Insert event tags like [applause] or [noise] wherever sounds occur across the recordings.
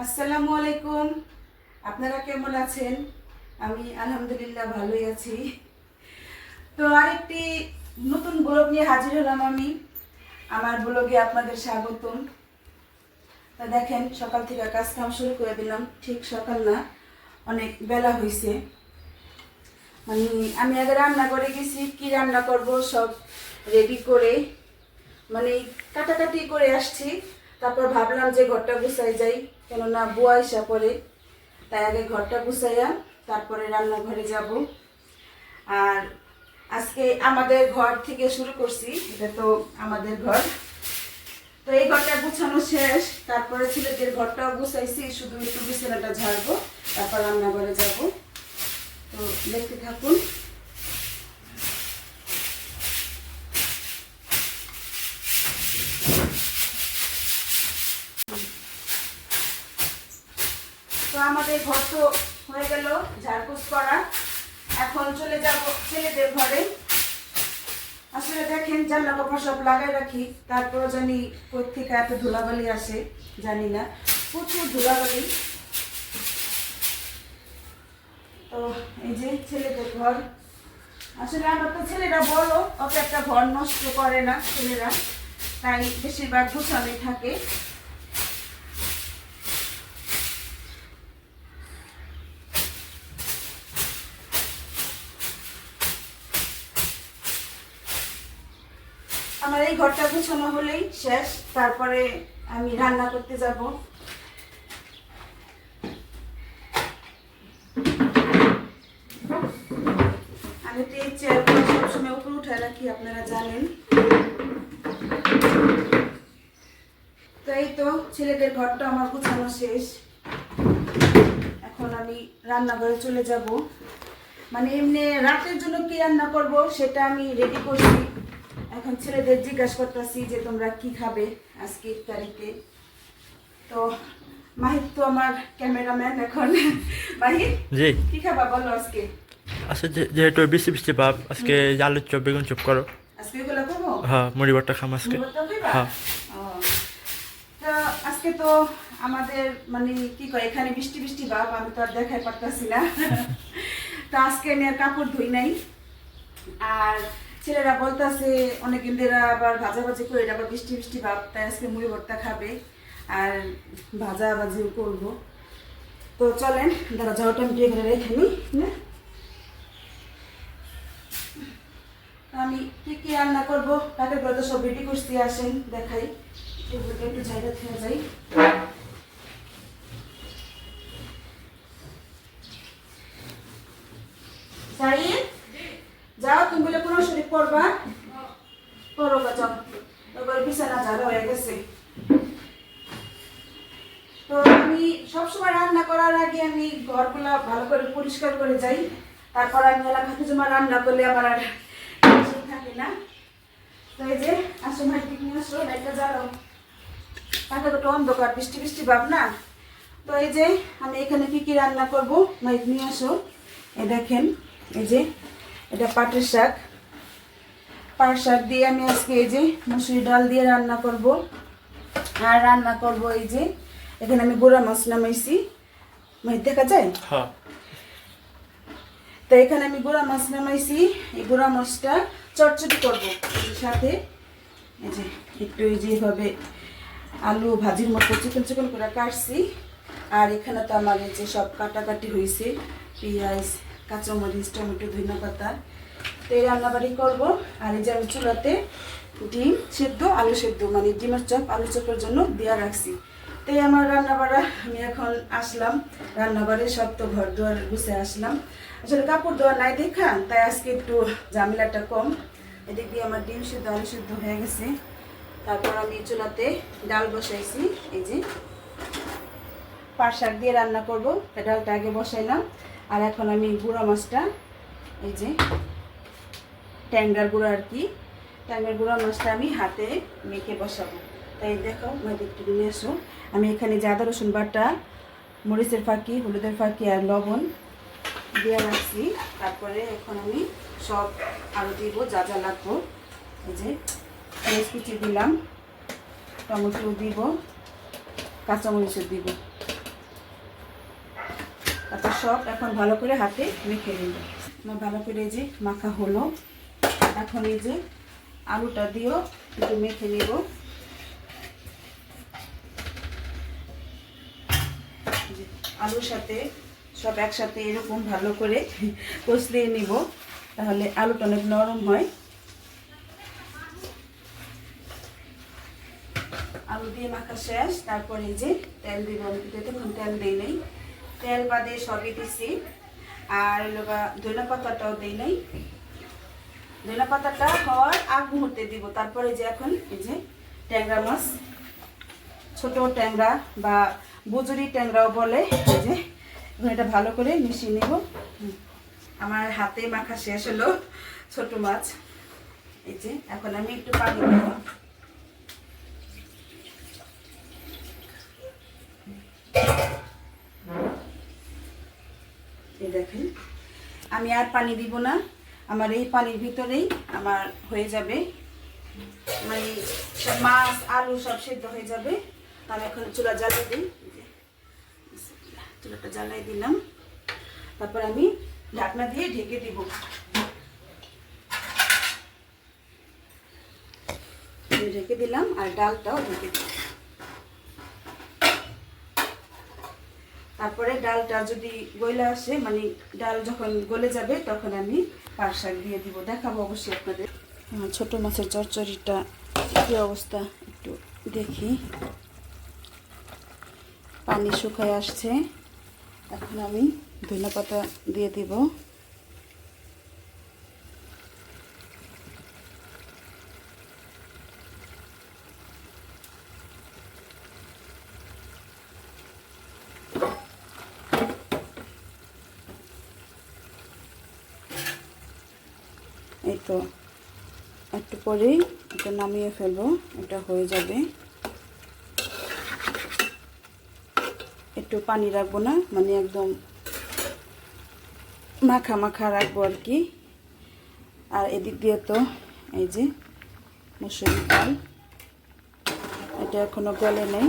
আসসালামু আলাইকুম। আপনারা কেমন আছেন? আমি আলহামদুলিল্লাহ ভালোই আছি। তো আরেকটি নতুন ব্লগ নিয়ে হাজির হলাম আমি। আমার ব্লগে আপনাদের স্বাগতম। তা দেখেন, সকাল থেকে কাজ কাম শুরু করে দিলাম। ঠিক সকাল না, অনেক বেলা হয়েছে মানে আমি আগে রান্না করে গেছি, কি রান্না করব সব রেডি করে মানে কাটাকাটি করে আসছি। তারপর ভাবলাম যে ঘরটা গুছাই যাই, কেননা বুয়া ইসা পরে। তাই আগে ঘরটা গুছাইয়া তারপরে রান্নাঘরে যাব। আর আজকে আমাদের ঘর থেকে শুরু করছি, এটা তো আমাদের ঘর। তো এই ঘরটা গুছানো শেষ, তারপরে ছেলেদের ঘরটাও গুছাইছি, শুধু একটু বিছানাটা ঝাড়বো, তারপর রান্নাঘরে যাব। তো দেখতে থাকুন তো আমাদের ঘর তো হয়ে গেল ঝাড়পুস করা এখন চলে যাব ছেলেদের ঘরে। আসলে দেখেন, জানলা কাপড় সব লাগাই রাখি তারপর জানি কোথ থেকে এত ধুলাবালি আসে, জানি না। প্রচুর ধুলাবালি। তো এই যে ছেলেদের ঘর। আসলে আমার তো ছেলেরা বড়, অত একটা ঘর নষ্ট করে না ছেলেরা। তাই বেশিরভাগ গুছানোই থাকে। আমার এই ঘরটা গুছানো হলেই শেষ। তারপরে আমি রান্না করতে যাব। আমি তো এই চেয়ারগুলো সবসময় উপরে উঠে রাখি, আপনারা জানেন। তো এই তো ছেলেদের ঘরটা আমার গুছানো শেষ। এখন আমি রান্নাঘরে চলে যাব। মানে এমনি রাতের জন্য কি রান্না করব, সেটা আমি রেডি করছি। এখন ছেলেদের জিজ্ঞাসা করতেছি যে তোমরা কি খাবে আজকে ইফতারিতে তো মাহিত তো আমার ক্যামেরাম্যান এখন। মাহিত জি। কি খাবা বলো আজকে? আচ্ছা যেহেতু বৃষ্টি বৃষ্টি ভাব আজকে আলুর চপ বেগুন চপ করো। আজকে এগুলো করব? হ্যাঁ মুড়ি ভর্তা খাম আজকে? হ্যাঁ। তো আজকে তো আমাদের মানে কি কয় এখানে বৃষ্টি বৃষ্টি ভাব আমি তো আর দেখাই পারতাছি না। [laughs] তো আজকে আমি আর কাপড় ধুই নাই। আর ছেলেরা বলতেছে, অনেক ইন্দিরা আবার ভাজা ভাজি করে, আবার বৃষ্টি বৃষ্টি ভাব, তাই আজকে মুড়ি ভর্তা খাবে। আর ভাজা ভাজিও করব। তো চলেন, দাদা যাওয়াটা আমি করে রেখে নিই না আমি কি কি রান্না করব? কাকে করে তো সব রেডি করছি, আসেন, দেখাই। একটু জায়গা থেকে যাই সাইদ যাও তুমি বলে কোনো শরীর পড়বা পড়ো বা যাও এবার বিছানা ঝাড়া হয়ে গেছে তো আমি সবসময় রান্না করার আগে আমি ঘরগুলা ভালো করে পরিষ্কার করে যাই। তারপর আমি এলাকা খাতে জমা রান্না করলে আমার আর থাকে না। তো এই যে, আসো ভাই নিয়ে আসো, লাইটটা জ্বালাও। তাকে তো অন্ধকার, বৃষ্টি বৃষ্টি ভাব না। তো এই যে, আমি এখানে কি কি রান্না করব? মাইক নিয়ে আসো। এই দেখেন, এই যে, এটা পাটের শাক। পাট শাক দিয়ে আমি আজকে এই যে মুসুরি ডাল দিয়ে রান্না করব। আর রান্না করব এই যে, এখানে আমি গোড়া মাছ নামাইছি। মাই দেখা যায়? হ্যাঁ। তো এখানে আমি গুঁড়া মাছ নামাইছি এই গুঁড়া মাছটা চটচটি করব সাথে। এই যে একটু এই যেভাবে আলু ভাজির মতো চিকন চিকন করে কাটছি। আর এখানে তো আমার এই যে সব কাটাকাটি হয়েছে পেঁয়াজ কাঁচামরিচ টমেটো ধনিয়া পাতা। তো এই রান্নাবাড়ি করব। আর এই যে আমি চুলাতে ডিম সেদ্ধ আলু সেদ্ধ মানে ডিমের চপ আলু চপের জন্য দেওয়া রাখছি। তো এই আমার রান্নাবাড়া, আমি এখন আসলাম রান্নাবাড়ি সব তো ঘর দুয়ার গুছে আসলাম। আসলে কাপড় দেওয়া নাই দেখা, তাই আজকে একটু ঝামেলাটা কম। এদিক দিয়ে আমার ডিম সেদ্ধ, আলু সেদ্ধ হয়ে গেছে। তারপর আমি চুলাতে ডাল বসাইছি, এই যে। পাট শাক দিয়ে রান্না করব তাই ডালটা আগে বসাইলাম। আর এখন আমি গুঁড়া মাছটা, এই যে ট্যাঙ্গার গুঁড়ো আর কি। ট্যাঙ্গার গুঁড়া মাছটা আমি হাতে মেখে বসাবো। তাই দেখো মাঝে একটু নিয়ে এসো। আমি এখানে যে রসুন বাটা, মরিচের ফাঁকি, হলুদের ফাঁকি আর লবণ দিয়ে রাখছি। তারপরে এখন আমি সব আলু দিব, যা যা লাগবো। এই যে পেঁয়াজ কুচি দিলাম, টমেটো দিব, কাঁচামরিচও দিব। তারপর সব এখন ভালো করে হাতে মেখে নিব। আমার ভালো করে যে মাখা হলো। এখন এই যে আলুটা দিয়েও একটু মেখে নিব। আলুর সাথে, সব একসাথে এরকম ভালো করে কষলিয়ে নিব, তাহলে আলুটা অনেক নরম হয়। আলু দিয়ে মাখা শেষ, তারপরে যে তেল দিব, আমি তেল দিই নেই। তেল বাদে সবই দিছি। আর লোকা ধনে পাতাটাও দিই নাই। ধনে পাতাটা হওয়ার আগ মুহূর্তে দিব, তারপরে যে এখন এই যে ট্যাংরা মাছ, ছোট ট্যাংরা বা বুজুরি ট্যাংরাও বলে যে এটা ভালো করে মিশিয়ে নেব। আমার হাতে মাখা শেষ হলো ছোট মাছ। এই যে, এখন আমি একটু পানি দেবো। দেখেন, আমি আর পানি দিব না। আমার এই পানির ভিতরেই আমার হয়ে যাবে। মানে মাছ, আলু সব সেদ্ধ হয়ে যাবে। আমি এখন চুলা জ্বালিয়ে দিই। চুলাটা জ্বালাই দিলাম। তারপর আমি ঢাকনা দিয়ে ঢেকে দিব। ঢেকে দিলাম আর ডালটাও ঢেকে দিলাম। তারপরে ডালটা যদি গলে আসে মানে ডাল যখন গলে যাবে, তখন আমি পাট শাক দিয়ে দিব। দেখাবো অবশ্যই আপনাদের। ছোট মাছের চচ্চড়িটা কী অবস্থা একটু দেখি। পানি শুকায় আসছে। এখন আমি ধনে পাতা দিয়ে দিব। এই তো, একটু পরেই এটা নামিয়ে ফেলব, এটা হয়ে যাবে। একটু পানি রাখব না মানে একদম মাখা মাখা রাখব আর কি। আর এদিক দিয়ে তো এই যে মুসুরি ডাল, এটা এখনও গলে নেই।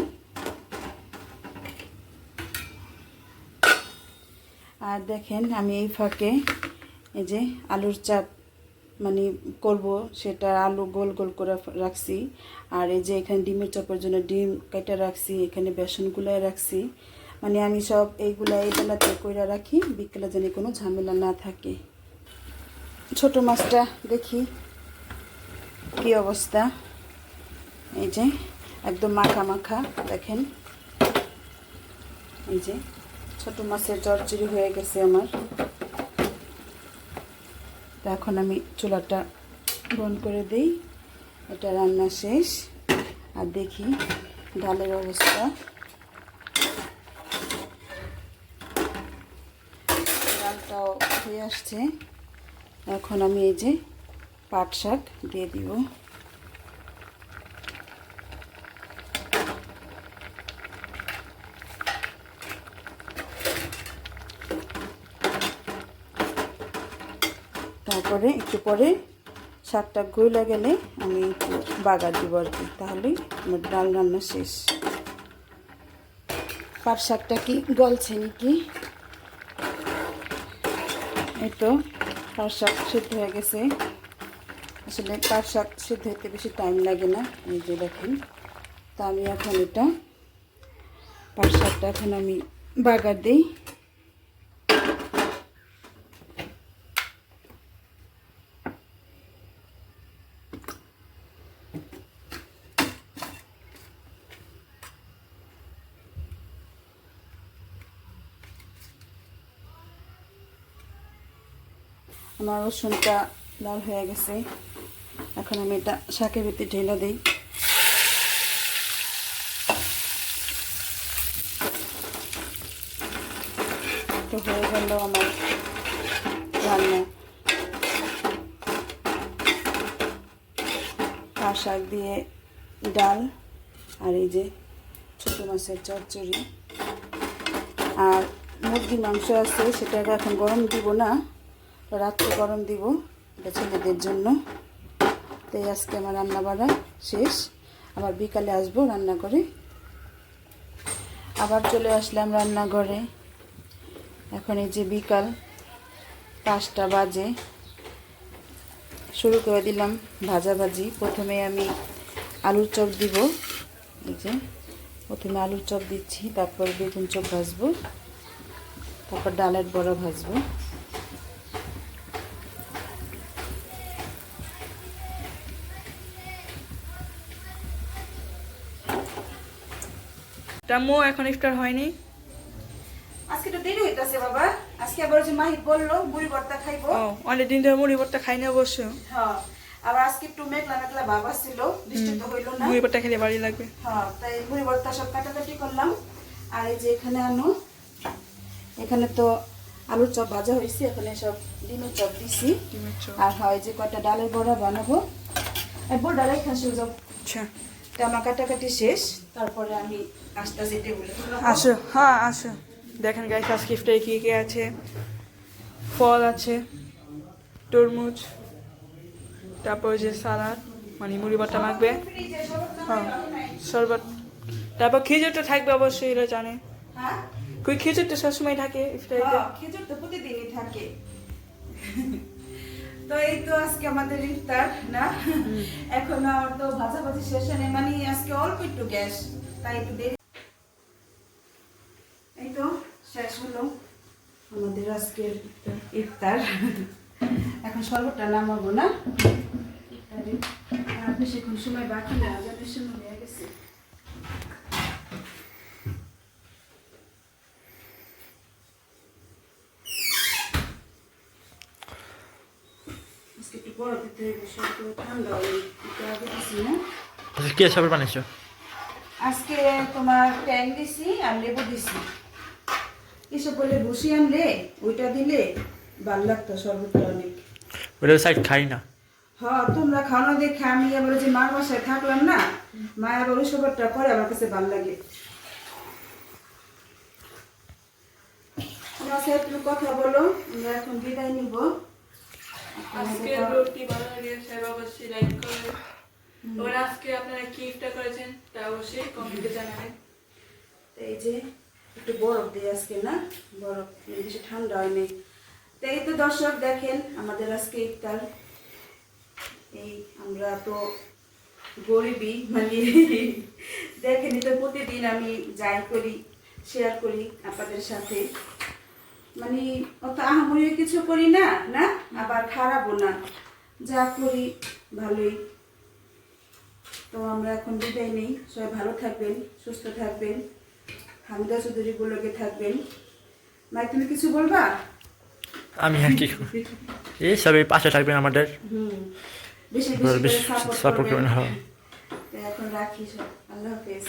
আর দেখেন আমি এই ফাঁকে এই যে আলুর চাপ মানে করব, সেটা আলু গোল গোল করে রাখছি। আর এই যে এখানে ডিমের চপের জন্য ডিম কেটে রাখছি, এখানে বেসন গুলাই রাখছি। মানে আমি সব এইগুলা এই বেলাতে কইরা রাখি, বিকেলে যেন কোনো ঝামেলা না থাকে। ছোট মাছটা দেখি কি অবস্থা। এই যে, একদম মাখা মাখা, দেখেন। এই যে, ছোট মাছের চরচড়ি হয়ে গেছে আমার। তো এখন আমি চুলাটা বন্ধ করে দিই। এটা রান্না শেষ। আর দেখি ডালের অবস্থা ডালটাও হয়ে আসছে। এখন আমি এই যে পাট শাক দিয়ে দিব। তারপরে একটু পরে শাকটা গইলা গেলে আমি একটু বাগার দিব আর কি। তাহলে আমার ডাল রান্না শেষ। পাট শাকটা কি গলছে নাকি? এই তো পাট শাক সিদ্ধ হয়ে গেছে। আসলে পাট শাক সিদ্ধ হতে বেশি টাইম লাগে না, এই যে দেখেন। তা আমি এখন এটা পাট শাকটা এখন আমি বাগার দিই। আমার রসুনটা লাল হয়ে গেছে। এখন আমি এটা শাকের ভিতরে ঢেলে দিই। তো হয়ে গেল আমার রান্না। পাট শাক দিয়ে ডাল আর এই যে ছোটো মাছের চচ্চড়ি। আর মুরগির মাংস আছে সেটা এখন গরম দিব না। রাত্রে গরম দিব এটা ছেলেদের জন্য। তো এই আজকে আমার রান্না বাড়া শেষ। আবার বিকালে আসব রান্না করে। আবার চলে আসলাম রান্নাঘরে। এখন এই যে বিকাল পাঁচটা বাজে। শুরু করে দিলাম ভাজাভাজি। প্রথমে আমি আলুর চপ দিব। এই যে প্রথমে আলুর চপ দিচ্ছি, তারপর বেগুন চপ ভাজবো, তারপর ডালের বড়া ভাজবো। টাম্মু এখন ইফতার হয়নি। আজকে তো দেরি হইতাছে বাবা। আজকে আবার যে মাহিত বলল বুড়ি ভর্তা খাইবো। ও অনেক দিন ধরে মুড়ি ভর্তা খাইনি অবশ্য। হ্যাঁ আবার আজকে একটু মেঘলা মেঘলা ভাব ছিল বৃষ্টি তো হইল না। মুড়ি ভর্তা খেলে বাড়ি লাগবে। হ্যাঁ তাই মুড়ি ভর্তা সব কাটাকাটি করলাম। আর এই যে এখানে আনো এখানে তো আলুর চপ ভাজা হয়েছে এখানে সব ডিমের চপ দিছি। ডিমের চপ। আর হয় যে কটা ডালের বড়া বানাবো। বড় ডালাই খাসি সব আচ্ছা। তো আমার কাটাকাটি শেষ তারপরে আমি আস্তে আস্তে টেবিলে আসো হ্যাঁ আসো। দেখেন গাইস আজকে ইফতারে কি কি আছে? ফল আছে তরমুজ তারপর যে সালাদ মানে মুড়ি ভর্তা মাখবে হ্যাঁ শরবত। তারপর খেজুরটা থাকবে অবশ্যই এটা জানে। হ্যাঁ? কই খেজুরটা সবসময় থাকে ইফতারিতে হ্যাঁ, খেজুর তো প্রতিদিনই থাকে। তো এই তো আজকে আমাদের ইফতার, না? এখন আমার তো ভাজা ভাজি শেষ হয়নি মানে আজকে অল্প একটু গ্যাস, তাই একটু দেরি। এই তো শেষ হলো আমাদের আজকের ইফতার। এখন শরবতটা নামাবো, না? বেশিক্ষণ সময় বাকি না আজানের সময় হয়ে গেছে আজকে একটু বড় দিতে হবে সব তো ঠান্ডা হয়ে একটু আগে দিছি না আজকে কে সবার বানিয়েছো? আজকে তোমার ট্যাং দিছি আর লেবু দিছি। এসব বলে ভুসি আনলে ওইটা দিলে ভালো লাগতো শরবতটা অনেক। ওটা সাইড খাই না। হ্যাঁ তোমরা খাওয়ানো দেখে আমি আবার যে মার বাসায় থাকলাম না মা আবার ওই সবরটা করে আমার কাছে ভালো লাগে। তোমার সাথে কথা বলো আমরা এখন বিদায় নিব। আজকে রোডটি ভালো লেগেছে অবশ্যই লাইক করবেন। এবার আজকে আপনারা কি ইফতার করেছেন তা অবশ্যই কমেন্টে জানাবেন। তো এই যে একটু বরফ দিয়ে আজকে না? বরফ বেশি ঠান্ডা হয়নি তো এই তো দর্শক দেখেন আমাদের আজকে ইফতার। এই আমরা তো গরিবই মানে দেখেনি তো প্রতিদিন আমি যাই করি শেয়ার করি আপনাদের সাথে। মানে অত আহামরি কিছু করি না না? আবার খারাপও না। যা করি ভালোই। তো আমরা এখন বিদায় নেই। সবাই ভালো থাকবেন সুস্থ থাকবেন। হামিদা চৌধুরী গুলোকে থাকবেন। মাই তুমি কিছু বলবা? আমি আর কি এই সবাই পাশে থাকবেন আমাদের। হুম। বেশি বেশি সাপোর্ট করবেন হ্যাঁ। এখন রাখি সব। আল্লাহ হাফেজ।